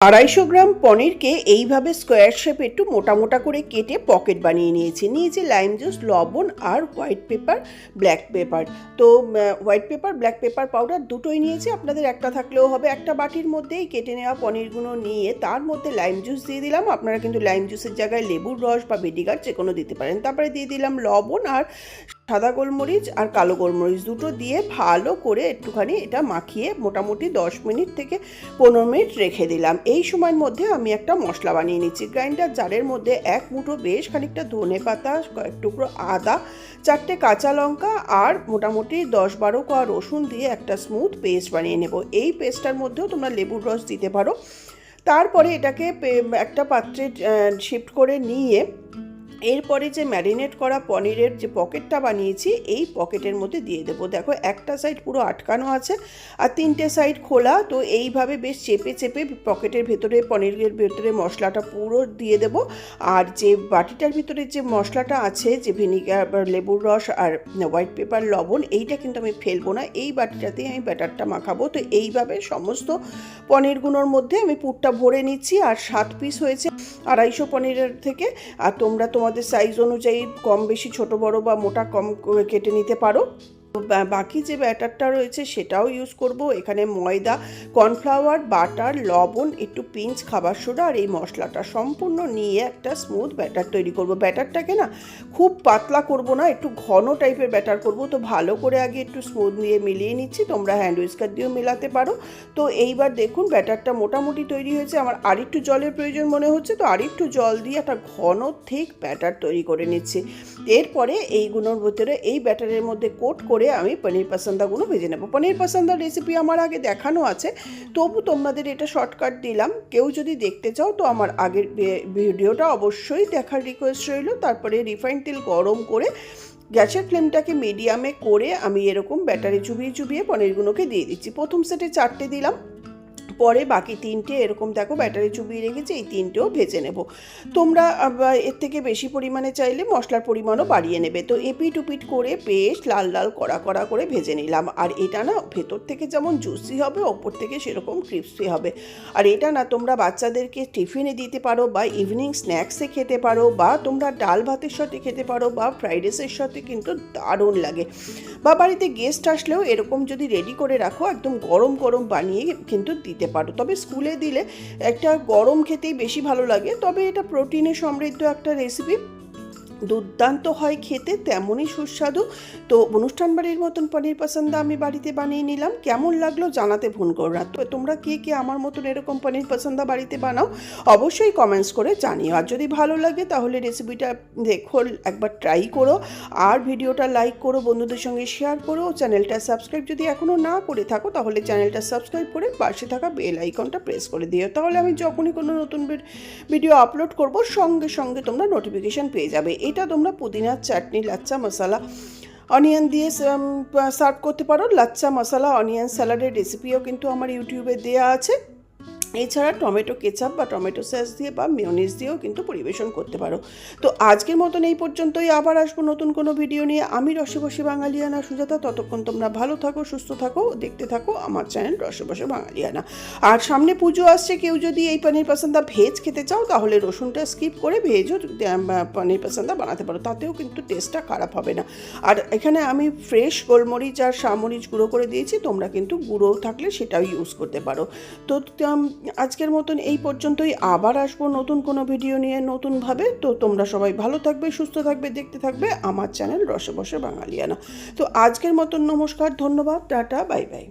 আড়াইশো গ্রাম পনিরকে এইভাবে square shape একটু মোটা মোটা করে কেটে পকেট বানিয়ে নিয়েছি। নিয়েছি লাইম জুস, লবণ আর হোয়াইট পেপার, ব্ল্যাক পেপার। তো white pepper, black pepper powder দুটোই নিয়েছি। আপনাদের একটা থাকলেও হবে। একটা বাটির মধ্যেই কেটে নেওয়া পনিরগুলো নিয়ে তার মধ্যে লাইম জুস দিয়ে দিলাম। আপনারা কিন্তু লাইম জুসের জায়গায় লেবুর রস বা ভিনিগার যে কোনো দিতে পারেন। তারপরে দিয়ে দিলাম লবণ আর সাদা গোলমরিচ আর কালো গোলমরিচ দুটো দিয়ে ভালো করে একটুখানি এটা মাখিয়ে মোটামুটি দশ মিনিট থেকে পনেরো মিনিট রেখে দিলাম। এই সময়ের মধ্যে আমি একটা মশলা বানিয়ে নিচ্ছি। গ্রাইন্ডার জারের মধ্যে এক মুঠো বেশ খানিকটা ধনে পাতা, কয়েক টুকরো আদা, চারটে কাঁচা লঙ্কা আর মোটামুটি দশ বারো কোয়া রসুন দিয়ে একটা স্মুথ পেস্ট বানিয়ে নেব। এই পেস্টটার মধ্যেও তোমরা লেবুর রস দিতে পারো। তারপরে এটাকে একটা পাত্রে শিফট করে নিয়ে এরপরে যে ম্যারিনেট করা পনিরের যে পকেটটা বানিয়েছি, এই পকেটের মধ্যে দিয়ে দেবো। দেখো, একটা সাইড পুরো আটকানো আছে আর তিনটে সাইড খোলা। তো এইভাবে বেশ চেপে চেপে পকেটের ভেতরে, পনিরের ভেতরে মশলাটা পুরো দিয়ে দেব। আর যে বাটিটার ভিতরে যে মশলাটা আছে, যে ভিনিগার, লেবুর রস আর হোয়াইট পেপার লবণ, এইটা কিন্তু আমি ফেলব না। এই বাটিটাতেই আমি ব্যাটারটা মাখাবো। তো এইভাবে সমস্ত পনিরগুলোর মধ্যে আমি পুরটা ভরে নিচ্ছি। আর সাত পিস হয়েছে আড়াইশো পনিরের থেকে। আর তোমরা তোমাদের সাইজ অনুযায়ী কম বেশি ছোট বড় বা মোটা কম কেটে নিতে পারো। বাকি যে ব্যাটারটা রয়েছে সেটাও ইউজ করব। এখানে ময়দা কর্নফ্লাওয়ার বাটার লবণ, একটু পিঞ্চ খাবার সোডা আর এই মশলাটা সম্পূর্ণ নিয়ে একটা স্মুথ ব্যাটার তৈরি করব। ব্যাটারটাকে না খুব পাতলা করব না, একটু ঘন টাইপের ব্যাটার করব। তো ভালো করে আগে একটু স্মুথ দিয়ে মিলিয়ে নিচ্ছি, তোমরা হ্যান্ড উইস্কার দিয়েও মেলাতে পারো। তো এইবার দেখুন ব্যাটারটা মোটামুটি তৈরি হয়েছে। আমার আরেকটু জলের প্রয়োজন মনে হচ্ছে, তো আরেকটু জল দিয়ে একটা ঘন ঠিক ব্যাটার তৈরি করে নিচ্ছি। এরপরে এইগুলোর ভিতরে এই ব্যাটারের মধ্যে কোট করে আমি পনির পাসান্দাগুলো ভেজে নেব। পনির পাসান্দার রেসিপি আমার আগে দেখানো আছে। তবু তোমাদের এটা শর্টকাট দিলাম। কেউ যদি দেখতে চাও তো আমার আগের ভিডিওটা অবশ্যই দেখার রিকোয়েস্ট রইল। তারপরে রিফাইন তেল গরম করে গ্যাসের ফ্লেমটাকে মিডিয়ামে করে আমি এরকম ব্যাটারি চুবিয়ে চুবিয়ে পনিরগুলোকে দিয়ে দিচ্ছি। প্রথম সেটে চারটে দিলাম। পরে বাকি তিনটে এরকম দেখো ব্যাটারি চুবিয়ে রেখেছি, এই তিনটেও ভেজে নেব। তোমরা এর থেকে বেশি পরিমাণে চাইলে মশলার পরিমাণও বাড়িয়ে নেবে। তো এপিট উপিট করে পেস্ট লাল লাল কড়া কড়া করে ভেজে নিলাম। আর এটা না ভেতর থেকে যেমন জুসি হবে, ওপর থেকে সেরকম ক্রিপসি হবে। আর এটা না তোমরা বাচ্চাদেরকে টিফিনে দিতে পারো বা ইভিনিং স্ন্যাক্সে খেতে পারো বা তোমরা ডাল ভাতের সাথে খেতে পারো বা ফ্রাইড রাইসের সাথে কিন্তু দারুণ লাগে। বা বাড়িতে গেস্ট আসলেও এরকম যদি রেডি করে রাখো, একদম গরম গরম বানিয়ে কিন্তু দিতে পারো। তবে স্কুলে দিলে একটা গরম খেতেই বেশি ভালো লাগে। তবে এটা প্রোটিনে সমৃদ্ধ একটা রেসিপি দুর্দান্ত হয় খেতে, তেমনই সুস্বাদু। তো অনুষ্ঠান বাড়ির মতন পনির পছন্দ আমি বাড়িতে বানিয়ে নিলাম। কেমন লাগল জানাতে ভুল করো না। তো তোমরা কে কে আমার মতন এরকম পনির পছন্দ বাড়িতে বানাও, অবশ্যই কমেন্টস করে জানিও। আর যদি ভালো লাগে তাহলে রেসিপিটা দেখো, একবার ট্রাই করো। আর ভিডিওটা লাইক করো, বন্ধুদের সঙ্গে শেয়ার করো। চ্যানেলটা সাবস্ক্রাইব যদি এখনও না করে থাকো, তাহলে চ্যানেলটা সাবস্ক্রাইব করে পাশে থাকা বেল আইকনটা প্রেস করে দিও। তাহলে আমি যখনই কোনো নতুন ভিডিও আপলোড করব, সঙ্গে সঙ্গে তোমরা নোটিফিকেশান পেয়ে যাবে। এটা তোমরা পুদিনার চাটনি, লাচ্চা, মশলা অনিয়ন দিয়ে সার্ভ করতে পারো। লাচ্চা, মশলা অনিয়ন স্যালাডের রেসিপিও কিন্তু আমার ইউটিউবে দেওয়া আছে। এছাড়া টমেটো কেচাপ বা টমেটো সস দিয়ে বা মেয়নিজ দিয়েও কিন্তু পরিবেশন করতে পারো। তো আজকের মতন এই পর্যন্তই। আবার আসব নতুন কোনো ভিডিও নিয়ে। আমি রসবসে বাঙালিয়ানা, সুজাতা। ততক্ষণ তোমরা ভালো থাকো, সুস্থ থাকো, দেখতে থাকো আমার চ্যানেল রসবসে বাঙালিয়ানা। আর সামনে পুজো আসছে, কেউ যদি এই পনির পাসান্দা ভেজ খেতে চাও, তাহলে রসুনটা স্কিপ করে ভেজও পনির পাসান্দা বানাতে পারো। তাতেও কিন্তু টেস্টটা খারাপ হবে না। আর এখানে আমি ফ্রেশ গোলমরিচ আর সামরিচ গুঁড়ো করে দিয়েছি। তোমরা কিন্তু গুঁড়ো থাকলে সেটাও ইউজ করতে পারো। তো আজকের মতন এই পর্যন্তই। আবার আসব নতুন কোনো ভিডিও নিয়ে নতুনভাবে। তো তোমরা সবাই ভালো থাকবে, সুস্থ থাকবে, দেখতে থাকবে আমার চ্যানেল রসে বসে বাঙালিয়ানা। তো আজকের মতন নমস্কার, ধন্যবাদ, টাটা, বাই বাই।